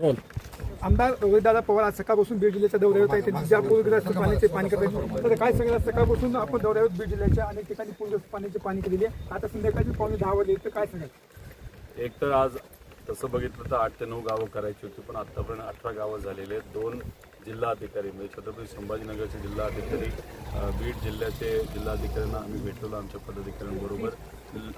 आमदार रोहितदादा पवार आज सकाळपासून बीड जिल्ह्याच्या दौऱ्यावर आहेत. पूरग्रस्त पाण्याचे पाणी करतात तर काय सांगायला सकाळपासून आपण दौऱ्यावर बीड जिल्ह्याच्या अनेक ठिकाणी पूरग्रस्त पाण्याची पाणी केलेली आहे. आता संध्याकाळची पावणे दहा वाजले तर काय सांगाल? एक तर आज तसं बघितलं तर आठ ते नऊ गावं करायची होती पण आत्तापर्यंत अठरा गावं झालेले आहेत. दोन जिल्हाधिकारी म्हणजे छत्रपती संभाजीनगरचे जिल्हाधिकारी बीड जिल्ह्याचे जिल्हाधिकाऱ्यांना आम्ही भेटलो आमच्या पदाधिकाऱ्यांबरोबर.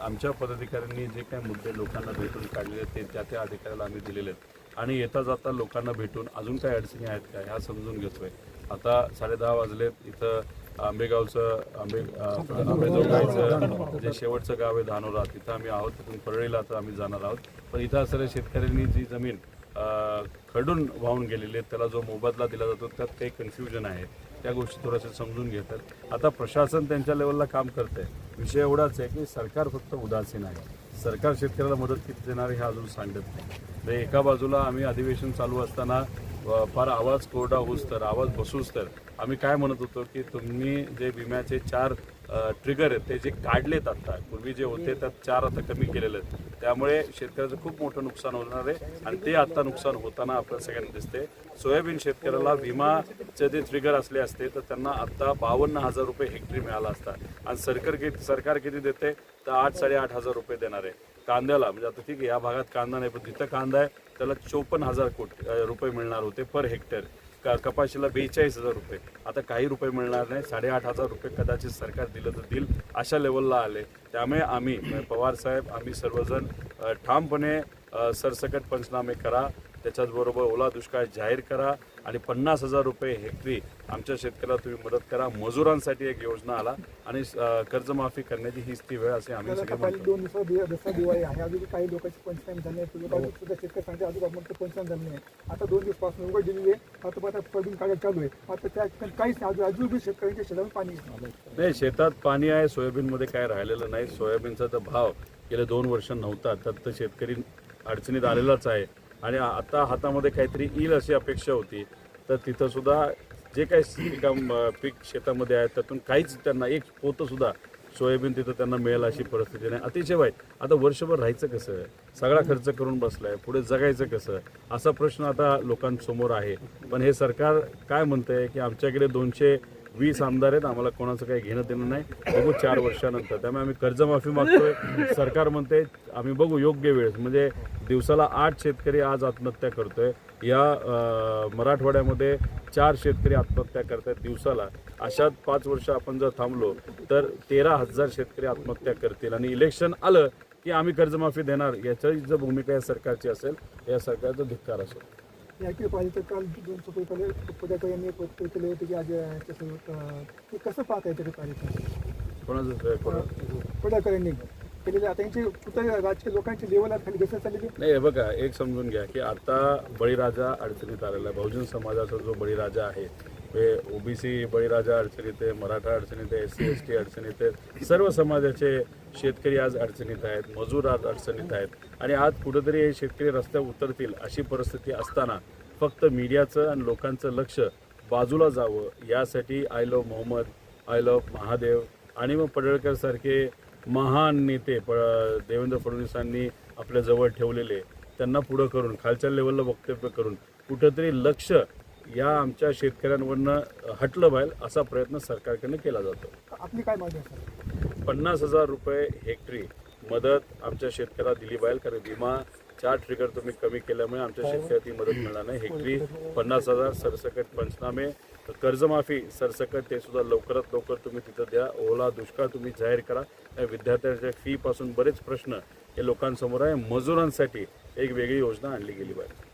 आमच्या पदाधिकाऱ्यांनी जे काही मुद्दे लोकांना भेटून काढलेले आहेत ते त्या त्या अधिकाऱ्याला आम्ही दिलेले आहेत. आणि येता जाता लोकांना भेटून अजून काय अडचणी आहेत का ह्या समजून घेतोय. आता साडेदहा वाजलेत इथं आंबेगावचं आंबे आंबेजोगाईचं जे शेवटचं गाव आहे धानोरा तिथं आम्ही आहोत. तिथून परळीला आता आम्ही जाणार आहोत. पण इथं असणाऱ्या शेतकऱ्यांनी जी जमीन खडून वाहून गेलेले आहेत. त्याला जो मोबदला दिला जातो त्यात काही कन्फ्युजन आहे. त्या गोष्टी थोड्याशा समजून घेतात. आता प्रशासन त्यांच्या लेवलला काम करतंय. विषय एवढाच आहे की सरकार फक्त उदासीन आहे. सरकार शेतकऱ्याला मदत किती देणार आहे हे अजून सांगत नाही. तर एका बाजूला आम्ही अधिवेशन चालू असताना फार आवाज कोरडा होऊस तर आवाज बसूच तर आम्ही काय म्हणत होतो की तुम्ही जे विम्याचे चार ट्रिगर आहेत ते जे काढलेत आता पूर्वी जे होते त्यात चार आता कमी केलेले आहेत. त्यामुळे शेतकऱ्याचं खूप मोठं नुकसान होणार आहे आणि ते आता नुकसान होताना आपल्या सगळ्यांना दिसते सोयाबीन शेतकऱ्याला विमाचे जे ट्रिगर असले असते तर त्यांना आता बावन्न हजार रुपये हेक्टरी मिळाला असता. आणि सरकार किती सरकार किती देते तर आठ साडेआठ हजार रुपये देणार आहे. कांद्याला म्हणजे आता ठीक आहे या भागात कांदा नाही पण जिथं कांदा आहे त्याला चोपन्न हजार कोटी रुपये मिळणार होते पर हेक्टर क कपाशीला बेचाळीस हजार रुपये. आता काही रुपये मिळणार नाही. साडेआठ हजार रुपये कदाचित सरकार दिलं तर देईल अशा लेवलला आले. त्यामुळे आम्ही पवार साहेब आम्ही सर्वजण ठामपणे सरसकट पंचनामे करा. त्याच्याचबरोबर ओला दुष्काळ जाहीर करा आणि पन्नास हजार रुपये हेक्टरी आमच्या शेतकऱ्याला तुम्ही मदत करा. मजुरांसाठी एक योजना आला आणि कर्जमाफी करण्याची हीच ती वेळ असे आम्ही दोन दिवसात दिवा दसरा दिवाळी आहे. अजून काही लोकांची पंचनामे झाले शेतकरी सांगते अजून आपण ते पंचनामे झाले नाही. आता दोन दिवसपासून उघड दिलेली आहे. आता आता सोयाबीन काढायला चालू आहे. आता त्या काहीच अजून अजून बी शेतकऱ्यांच्या शेतावर पाणी. नाही शेतात पाणी आहे. सोयाबीनमध्ये काय राहिलेलं नाही. सोयाबीनचा तर भाव गेले दोन वर्ष नव्हता. तर शेतकरी अडचणीत आलेलाच आहे. आणि आता हातामध्ये काहीतरी येईल अशी अपेक्षा होती. तर तिथंसुद्धा जे काही पिका पीक शेतामध्ये आहे त्यातून काहीच त्यांना एक पोतंसुद्धा सोयाबीन तिथं त्यांना मिळेल अशी परिस्थिती नाही. अतिशय वाईट आता वर्षभर राहायचं कसं? सगळा खर्च करून बसलाय पुढे जगायचं कसं? असा प्रश्न आता लोकांसमोर आहे. पण हे सरकार काय म्हणतंय की आमच्याकडे दोनशे वीस आमदार आहेत आम्हाला कोणाचं काही घेणं देणं नाही. बघू चार वर्षानंतर. त्यामुळे आम्ही कर्जमाफी मागतोय. सरकार म्हणते आम्ही बघू योग्य वेळेस. म्हणजे दिवसाला आठ शेतकरी आज आत्महत्या करतोय. या मराठवाड्यामध्ये चार शेतकरी आत्महत्या करतायत दिवसाला. अशात पाच वर्ष आपण जर थांबलो तर तेरा हजार शेतकरी आत्महत्या करतील. आणि इलेक्शन आलं की आम्ही कर्जमाफी देणार. याची जर भूमिका या सरकारची असेल या सरकारचा धिक्कार असेल. याची पाहिजे तर काल दोन सकाळी पहिले पदाधिकारी यांनी पत्र केले होते की आज अं, ते कसं पाहत आहे तरी पाहिजे पदाधिकाऱ्यांनी केलेले. आता यांची कुठे लोकांची लेवल खाली आहे. नाही हे बघा एक समजून घ्या की आता बळीराजा अडचणीत आलेला आहे. बहुजन समाजाचा जो बळीराजा आहे हे ओबीसी बळीराजा अडचणीत आहे मराठा अडचणीत आहे एस सी एस टी अडचणीत आहेत. सर्व समाजाचे शेतकरी आज अडचणीत आहेत मजूर आज अडचणीत आहेत. आणि आज कुठंतरी हे शेतकरी रस्त्यावर उतरतील अशी परिस्थिती असताना फक्त मीडियाचं आणि लोकांचं लक्ष बाजूला जावं. यासाठी I love Mohammed I love Mahadev आणि मग पडळकरसारखे महान नेते प देवेंद्र फडणवीसांनी आपल्याजवळ ठेवलेले. त्यांना पुढं करून खालच्या लेवलला वक्तव्य करून कुठंतरी लक्ष या आमच्या शेतकऱ्यांवरनं हटलं पाहिजे असा प्रयत्न सरकारकडनं केला जातो. आपली काय मागणी आहे पन्नास हजार रुपये हेक्टरी मदत आमच्या शेतकऱ्याला दिली पाहिजे कारण विमा चार ट्रिगर तुम्ही कमी केल्यामुळे आमच्या शेतकऱ्याला ती मदत मिळणार नाही. हेक्टरी पन्नास हजार सरसकट पंचनामे कर्जमाफी सरसकट ते सुद्धा लवकरात लवकर तुम्ही तिथं द्या. ओला दुष्काळ तुम्ही जाहीर करा. या विद्यार्थ्यांच्या फी पासून बरेच प्रश्न हे लोकांसमोर आहे. मजुरांसाठी एक वेगळी योजना आणली गेली पाहिजे.